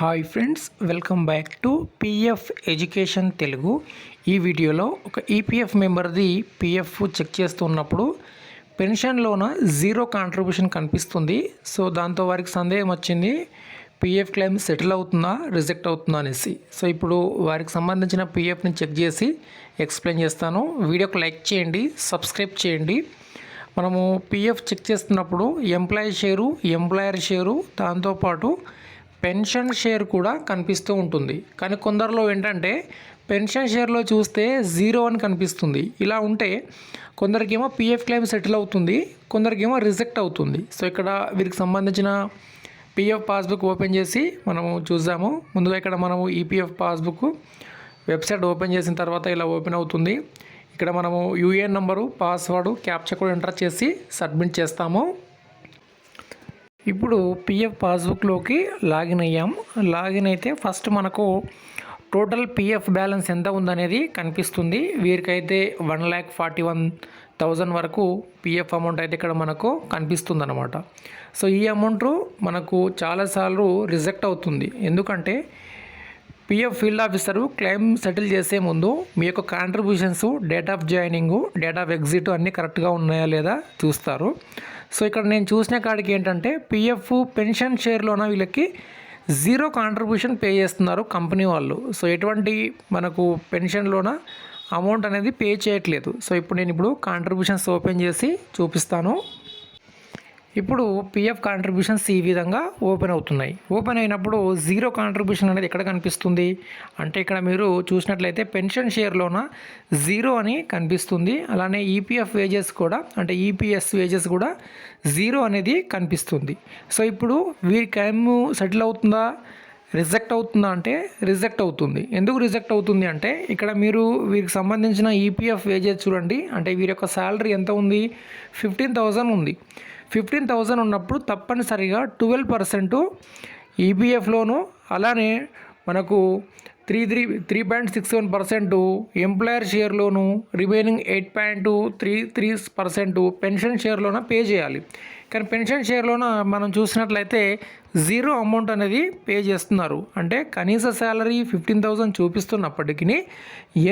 Hi friends welcome back to PF education Telugu. ఈ వీడియోలో ఒక ఈపీఎఫ్ మెంబర్ది పిఎఫ్ చెక్ చేస్తున్నప్పుడు పెన్షన్లోన జీరో కాంట్రిబ్యూషన్ కనిపిస్తుంది. సో దాంతో వారికి సందేహం వచ్చింది పిఎఫ్ క్లెయిమ్ సెటిల్ అవుతుందా రిజెక్ట్ అవుతుందా అనేసి. సో ఇప్పుడు వారికి సంబంధించిన పిఎఫ్ని చెక్ చేసి ఎక్స్ప్లెయిన్ చేస్తాను. వీడియోకి లైక్ చేయండి సబ్స్క్రైబ్ చేయండి. మనము పిఎఫ్ చెక్ చేస్తున్నప్పుడు ఎంప్లాయీ షేరు ఎంప్లాయర్ షేరు దాంతోపాటు పెన్షన్ షేర్ కూడా కనిపిస్తూ ఉంటుంది. కానీ కొందరిలో ఏంటంటే పెన్షన్ షేర్లో చూస్తే జీరో అని కనిపిస్తుంది. ఇలా ఉంటే కొందరికేమో పిఎఫ్ క్లెయిమ్ సెటిల్ అవుతుంది కొందరికేమో రిజెక్ట్ అవుతుంది. సో ఇక్కడ వీరికి సంబంధించిన పిఎఫ్ పాస్బుక్ ఓపెన్ చేసి మనము చూసాము ముందుగా ఇక్కడ మనము ఈపీఎఫ్ పాస్బుక్ వెబ్సైట్ ఓపెన్ చేసిన తర్వాత ఇలా ఓపెన్ అవుతుంది. ఇక్కడ మనము యూఏఎన్ నంబరు పాస్వర్డ్ క్యాప్చర్ కూడా ఎంటర్ చేసి సబ్మిట్ చేస్తాము. ఇప్పుడు పిఎఫ్ పాస్బుక్లోకి లాగిన్ అయ్యాం లాగిన్ అయితే ఫస్ట్ మనకు టోటల్ పిఎఫ్ బ్యాలెన్స్ ఎంత ఉందనేది కనిపిస్తుంది. వీరికైతే one lakh forty one thousand వరకు పిఎఫ్ అమౌంట్ అయితే ఇక్కడ మనకు కనిపిస్తుంది అనమాట సో ఈ అమౌంట్ మనకు చాలాసార్లు రిజెక్ట్ అవుతుంది. ఎందుకంటే PF field officer claim settle చేసే ముందు మీ యొక్క contributions date of joining date of exit అన్నీ కరెక్ట్గా ఉన్నాయా లేదా చూస్తారు. సో ఇక్కడ నేను చూసిన కాడికి ఏంటంటే పిఎఫ్ పెన్షన్ షేర్లోన వీళ్ళకి జీరో కాంట్రిబ్యూషన్ పే చేస్తున్నారు కంపెనీ వాళ్ళు. సో ఎటువంటి మనకు పెన్షన్లోన అమౌంట్ అనేది పే చేయట్లేదు. సో ఇప్పుడు నేను ఇప్పుడు కాంట్రిబ్యూషన్స్ ఓపెన్ చేసి చూపిస్తాను. ఇప్పుడు పిఎఫ్ కాంట్రిబ్యూషన్స్ ఈ విధంగా ఓపెన్ అవుతున్నాయి. ఓపెన్ అయినప్పుడు జీరో కాంట్రిబ్యూషన్ అనేది ఎక్కడ కనిపిస్తుంది? అంటే ఇక్కడ మీరు చూసినట్లయితే పెన్షన్ షేర్లోన జీరో అని కనిపిస్తుంది. అలానే ఈపీఎఫ్ వేజెస్ కూడా అంటే ఈపీఎస్ వేజెస్ కూడా జీరో అనేది కనిపిస్తుంది. సో ఇప్పుడు వీరి క్లైమ్ సెటిల్ అవుతుందా? రిజెక్ట్ అవుతుందా అంటే రిజెక్ట్ అవుతుంది. ఎందుకు రిజెక్ట్ అవుతుంది అంటే ఇక్కడ మీరు వీరికి సంబంధించిన ఈపీఎఫ్ వేజెస్ చూడండి. అంటే వీరి యొక్క శాలరీ ఎంత ఉంది? ఫిఫ్టీన్ థౌజండ్ ఉంది. ఫిఫ్టీన్ థౌజండ్ ఉన్నప్పుడు తప్పనిసరిగా ట్వెల్వ్ పర్సెంట్ ఈపీఎఫ్లోను అలానే మనకు three three three point six seven percent employer షేర్లోను remaining eight point three three percent pension షేర్లోన pay చేయాలి. కానీ పెన్షన్ షేర్లోన మనం చూసినట్లయితే జీరో అమౌంట్ అనేది పే చేస్తున్నారు. అంటే కనీస శాలరీ ఫిఫ్టీన్ థౌజండ్ చూపిస్తున్నప్పటికీ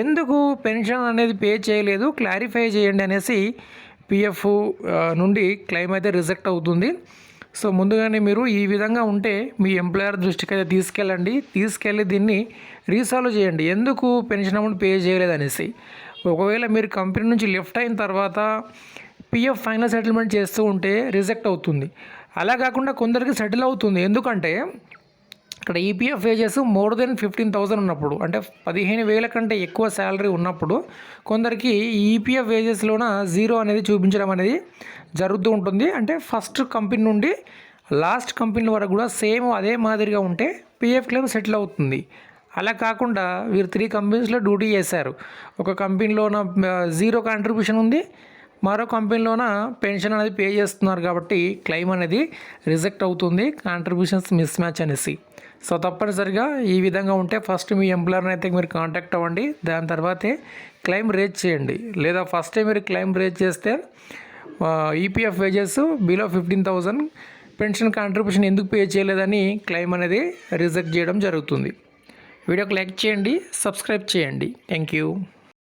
ఎందుకు పెన్షన్ అనేది పే చేయలేదు? క్లారిఫై చేయండి అనేసి పిఎఫ్ నుండి క్లెయిమ్ అయితే రిజెక్ట్ అవుతుంది. సో ముందుగానే మీరు ఈ విధంగా ఉంటే మీ ఎంప్లాయర్ దృష్టికి అయితే తీసుకెళ్ళండి. తీసుకెళ్ళి దీన్ని రీసాల్వ్ చేయండి. ఎందుకు పెన్షన్ అమౌంట్ పే చేయలేదనేసి? ఒకవేళ మీరు కంపెనీ నుంచి లిఫ్ట్ అయిన తర్వాత పిఎఫ్ ఫైనల్ సెటిల్మెంట్ చేస్తూ ఉంటే రిజెక్ట్ అవుతుంది. అలా కాకుండా కొందరికి సెటిల్ అవుతుంది. ఎందుకంటే ఇక్కడ EPF wages more than fifteen thousand ఉన్నప్పుడు అంటే పదిహేను వేల కంటే ఎక్కువ శాలరీ ఉన్నప్పుడు కొందరికి ఈపీఎఫ్ వేజెస్లోన జీరో అనేది చూపించడం అనేది జరుగుతూ ఉంటుంది. అంటే ఫస్ట్ కంపెనీ నుండి లాస్ట్ కంపెనీ వరకు కూడా సేమ్ అదే మాదిరిగా ఉంటే పిఎఫ్ క్లెయిమ్ సెటిల్ అవుతుంది. అలా కాకుండా వీరు త్రీ కంపెనీస్లో డ్యూటీ చేశారు. ఒక కంపెనీలోన జీరో కాంట్రిబ్యూషన్ ఉంది. మరో కంపెనీలోన పెన్షన్ అనేది పే చేస్తున్నారు కాబట్టి క్లెయిమ్ అనేది రిజెక్ట్ అవుతుంది కాంట్రిబ్యూషన్స్ మిస్ మ్యాచ్ అనేసి. సో తప్పనిసరిగా ఈ విధంగా ఉంటే ఫస్ట్ మీ ఎంప్లాయర్ని అయితే మీరు కాంటాక్ట్ అవ్వండి దాని తర్వాతే క్లెయిమ్ రేజ్ చేయండి. లేదా ఫస్టే మీరు క్లెయిమ్ రేజ్ చేస్తే EPF wages below fifteen thousand pension contribution ఎందుకు పే చేయలేదని క్లెయిమ్ అనేది రిజెక్ట్ చేయడం జరుగుతుంది. వీడియోకి లైక్ చేయండి సబ్స్క్రైబ్ చేయండి. Thank you.